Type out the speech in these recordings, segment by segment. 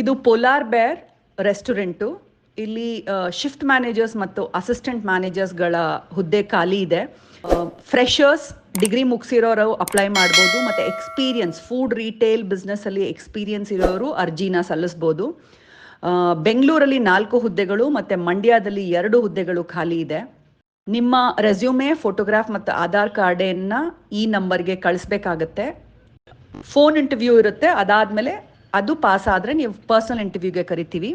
ಇದು polar bear restaurant ಇಲ್ಲಿ shift managers ಮತ್ತು ಅಸಿಸ್ಟೆಂಟ್ ಮ್ಯಾನೇಜರ್ಸ್ಗಳ ಹುದ್ದೆ ಖಾಲಿ ಇದೆ. ಫ್ರೆಷರ್ಸ್ ಡಿಗ್ರಿ ಮುಗಿಸಿರೋರು ಅಪ್ಲೈ ಮಾಡ್ಬೋದು, ಮತ್ತು ಎಕ್ಸ್ಪೀರಿಯನ್ಸ್ ಫುಡ್ ರೀಟೇಲ್ ಬಿಸ್ನೆಸ್ಸಲ್ಲಿ ಎಕ್ಸ್ಪೀರಿಯನ್ಸ್ ಇರೋರು ಅರ್ಜಿನ ಸಲ್ಲಿಸ್ಬೋದು. ಬೆಂಗಳೂರಲ್ಲಿ ನಾಲ್ಕು ಹುದ್ದೆಗಳು ಮತ್ತು ಮಂಡ್ಯದಲ್ಲಿ ಎರಡು ಹುದ್ದೆಗಳು ಖಾಲಿ ಇದೆ. ನಿಮ್ಮ ರೆಸ್ಯೂಮೆ ಫೋಟೋಗ್ರಾಫ್ ಮತ್ತು ಆಧಾರ್ ಕಾರ್ಡನ್ನು ಈ ನಂಬರ್ಗೆ ಕಳಿಸ್ಬೇಕಾಗತ್ತೆ. ಫೋನ್ ಇಂಟರ್ವ್ಯೂ ಇರುತ್ತೆ, ಅದಾದಮೇಲೆ ಅದು ಪಾಸ್ ಆದರೆ ನೀವು ಪರ್ಸನಲ್ ಇಂಟರ್ವ್ಯೂಗೆ ಕರಿತೀವಿ.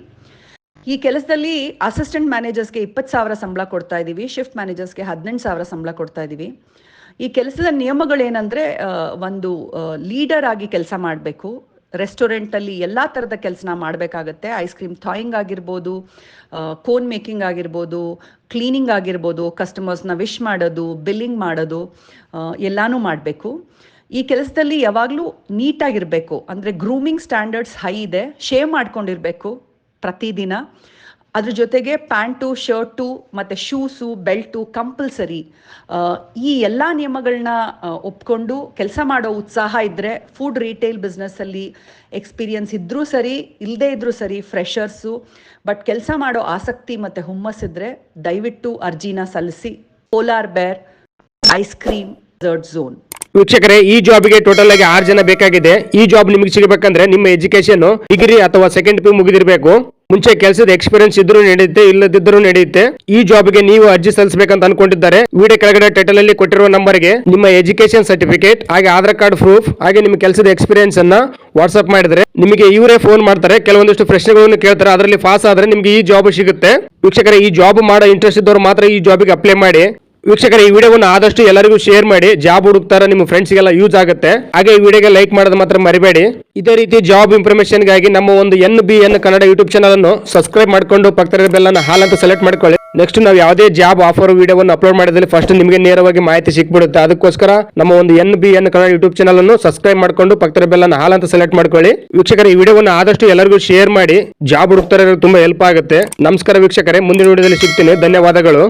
ಈ ಕೆಲಸದಲ್ಲಿ ಅಸಿಸ್ಟೆಂಟ್ ಮ್ಯಾನೇಜರ್ಸ್ಗೆ ಇಪ್ಪತ್ತು ಸಾವಿರ ಸಂಬಳ ಕೊಡ್ತಾ ಇದ್ದೀವಿ ಶಿಫ್ಟ್ ಮ್ಯಾನೇಜರ್ಸ್ಗೆ ಹದಿನೆಂಟು ಸಾವಿರ ಸಂಬಳ ಕೊಡ್ತಾ ಇದ್ದೀವಿ ಈ ಕೆಲಸದ ನಿಯಮಗಳೇನೆಂದರೆ ಒಂದು ಲೀಡರ್ ಆಗಿ ಕೆಲಸ ಮಾಡಬೇಕು. ರೆಸ್ಟೋರೆಂಟಲ್ಲಿ ಎಲ್ಲ ಥರದ ಕೆಲಸನ ಮಾಡಬೇಕಾಗತ್ತೆ. ಐಸ್ ಕ್ರೀಮ್ ಥಾಯಿಂಗ್ ಆಗಿರ್ಬೋದು ಕೋನ್ ಮೇಕಿಂಗ್ ಆಗಿರ್ಬೋದು ಕ್ಲೀನಿಂಗ್ ಆಗಿರ್ಬೋದು ಕಸ್ಟಮರ್ಸ್ನ ವಿಶ್ ಮಾಡೋದು ಬಿಲ್ಲಿಂಗ್ ಮಾಡೋದು ಎಲ್ಲನೂ ಮಾಡಬೇಕು. ಈ ಕೆಲಸದಲ್ಲಿ ಯಾವಾಗಲೂ ನೀಟಾಗಿರಬೇಕು. ಅಂದರೆ ಗ್ರೂಮಿಂಗ್ ಸ್ಟ್ಯಾಂಡರ್ಡ್ಸ್ ಹೈ ಇದೆ. ಶೇವ್ ಮಾಡ್ಕೊಂಡಿರಬೇಕು ಪ್ರತಿದಿನ. ಅದ್ರ ಜೊತೆಗೆ ಪ್ಯಾಂಟು ಶರ್ಟು ಮತ್ತು ಶೂಸು ಬೆಲ್ಟು ಕಂಪಲ್ಸರಿ ಈ ಎಲ್ಲ ನಿಯಮಗಳನ್ನ ಒಪ್ಕೊಂಡು ಕೆಲಸ ಮಾಡೋ ಉತ್ಸಾಹ ಇದ್ದರೆ ಫುಡ್ ರೀಟೇಲ್ ಬಿಸ್ನೆಸ್ಸಲ್ಲಿ ಎಕ್ಸ್ಪೀರಿಯನ್ಸ್ ಇದ್ದರೂ ಸರಿ ಇಲ್ಲದೇ ಇದ್ದರೂ ಸರಿ ಫ್ರೆಷರ್ಸು ಬಟ್ ಕೆಲಸ ಮಾಡೋ ಆಸಕ್ತಿ ಮತ್ತು ಹುಮ್ಮಸ್ಸಿದ್ರೆ ದಯವಿಟ್ಟು ಅರ್ಜಿನ ಸಲ್ಲಿಸಿ. ಪೋಲಾರ್ ಬೇರ್ ಐಸ್ ಕ್ರೀಮ್ ಝರ್ಡ್ ಝೋನ್ ವೀಕ್ಷಕರೇ, ಈ ಜಾಬ್ಗೆ ಟೋಟಲ್ ಆಗಿ ಆರು ಜನ ಬೇಕಾಗಿದೆ. ಈ ಜಾಬ್ ನಿಮಗೆ ಸಿಗಬೇಕಂದ್ರೆ ನಿಮ್ಮ ಎಜುಕೇಶನ್ ಡಿಗ್ರಿ ಅಥವಾ ಸೆಕೆಂಡ್ ಪಿ ಮುಗಿದಿರಬೇಕು. ಮುಂಚೆ ಕೆಲಸದ ಎಕ್ಸ್ಪೀರಿಯನ್ಸ್ ಇದ್ರೂ ನಡೆಯುತ್ತೆ ಇಲ್ಲದಿದ್ದರೂ ನಡೆಯುತ್ತೆ. ಈ ಜಾಬ್ಗೆ ನೀವು ಅರ್ಜಿ ಸಲ್ಲಿಸಬೇಕಂತ ಅನ್ಕೊಂಡಿದ್ದಾರೆ. ವಿಡಿಯೋ ಕೆಳಗಡೆ ಟೈಟಲ್ ಅಲ್ಲಿ ಕೊಟ್ಟಿರುವ ನಂಬರ್ಗೆ ನಿಮ್ಮ ಎಜುಕೇಶನ್ ಸರ್ಟಿಫಿಕೇಟ್ ಹಾಗೆ ಆಧಾರ್ ಕಾರ್ಡ್ ಪ್ರೂಫ್ ಹಾಗೆ ನಿಮ್ಮ ಕೆಲಸದ ಎಕ್ಸ್ಪೀರಿಯನ್ಸ್ ಅನ್ನ ವಾಟ್ಸ್ಆಪ್ ಮಾಡಿದ್ರೆ ನಿಮಗೆ ಇವರೇ ಫೋನ್ ಮಾಡ್ತಾರೆ. ಕೆಲವೊಂದಿಷ್ಟು ಪ್ರಶ್ನೆಗಳನ್ನು ಕೇಳ್ತಾರೆ. ಅದರಲ್ಲಿ ಪಾಸ್ ಆದ್ರೆ ನಿಮಗೆ ಈ ಜಾಬ್ ಸಿಗುತ್ತೆ. ವೀಕ್ಷಕರೇ, ಈ ಜಾಬ್ ಮಾಡೋ ಇಂಟ್ರೆಸ್ಟ್ ಇದ್ದವರು ಮಾತ್ರ ಈ ಜಾಬ್ಗೆ ಅಪ್ಲೈ ಮಾಡಿ. ವೀಕ್ಷಕರ, ಈ ವಿಡಿಯೋವನ್ನು ಆದಷ್ಟು ಎಲ್ಲರಿಗೂ ಶೇರ್ ಮಾಡಿ. ಜಾಬ್ ಹುಡುಕ್ತಾರ ನಿಮ್ಮ ಫ್ರೆಂಡ್ಸ್ಗೆಲ್ಲ ಯೂಸ್ ಆಗುತ್ತೆ. ಹಾಗೆ ಈ ವಿಡಿಯೋಗೆ ಲೈಕ್ ಮಾಡೋದು ಮಾತ್ರ ಮರಿಬೇಡಿ. ಇದೇ ರೀತಿ ಜಾಬ್ ಇನ್ಫಾರ್ಮೇಶನ್ಗಾಗಿ ನಮ್ಮ ಒಂದು N B N Kannada YouTube channel ಅನ್ನು ಸಬ್ಸ್ಕ್ರೈಬ್ ಮಾಡ್ಕೊಂಡು ಪಕ್ಕದ ಬೆಲ್ಲನ್ನು ಹಾಲ್ ಅಂತ ಸೆಲೆಕ್ಟ್ ಮಾಡ್ಕೊಳ್ಳಿ. ನೆಕ್ಸ್ಟ್ ನಾವು ಯಾವುದೇ ಜಾಬ್ ಆಫರ್ ವಿಡಿಯೋವನ್ನು ಅಪ್ಲೋಡ್ ಮಾಡಿದಲ್ಲಿ ಫಸ್ಟ್ ನಿಮಗೆ ನೇರವಾಗಿ ಮಾಹಿತಿ ಸಿಕ್ಬಿಡುತ್ತೆ. ಅದಕ್ಕೋಸ್ಕರ ನಮ್ಮ ಒಂದು N B N Kannada YouTube channel ಅನ್ನು ಸಬ್ಸ್ಕ್ರೈಬ್ ಮಾಡ್ಕೊಂಡು ಪಕ್ಕದ ಬೆಲ್ಲನ್ನು ಹಾಲ್ ಅಂತ ಸೆಲೆಕ್ಟ್ ಮಾಡ್ಕೊಳ್ಳಿ. ವೀಕ್ಷಕರ, ಈ ವಿಡಿಯೋವನ್ನು ಆದಷ್ಟು ಎಲ್ಲರಿಗೂ ಶೇರ್ ಮಾಡಿ. ಜಾಬ್ ಹುಡುಕ್ತಾರೆ ತುಂಬಾ ಹೆಲ್ಪ್ ಆಗುತ್ತೆ. ನಮಸ್ಕಾರ ವೀಕ್ಷಕರೇ, ಮುಂದಿನ ವಿಡಿಯೋದಲ್ಲಿ ಸಿಗ್ತೀನಿ. ಧನ್ಯವಾದಗಳು.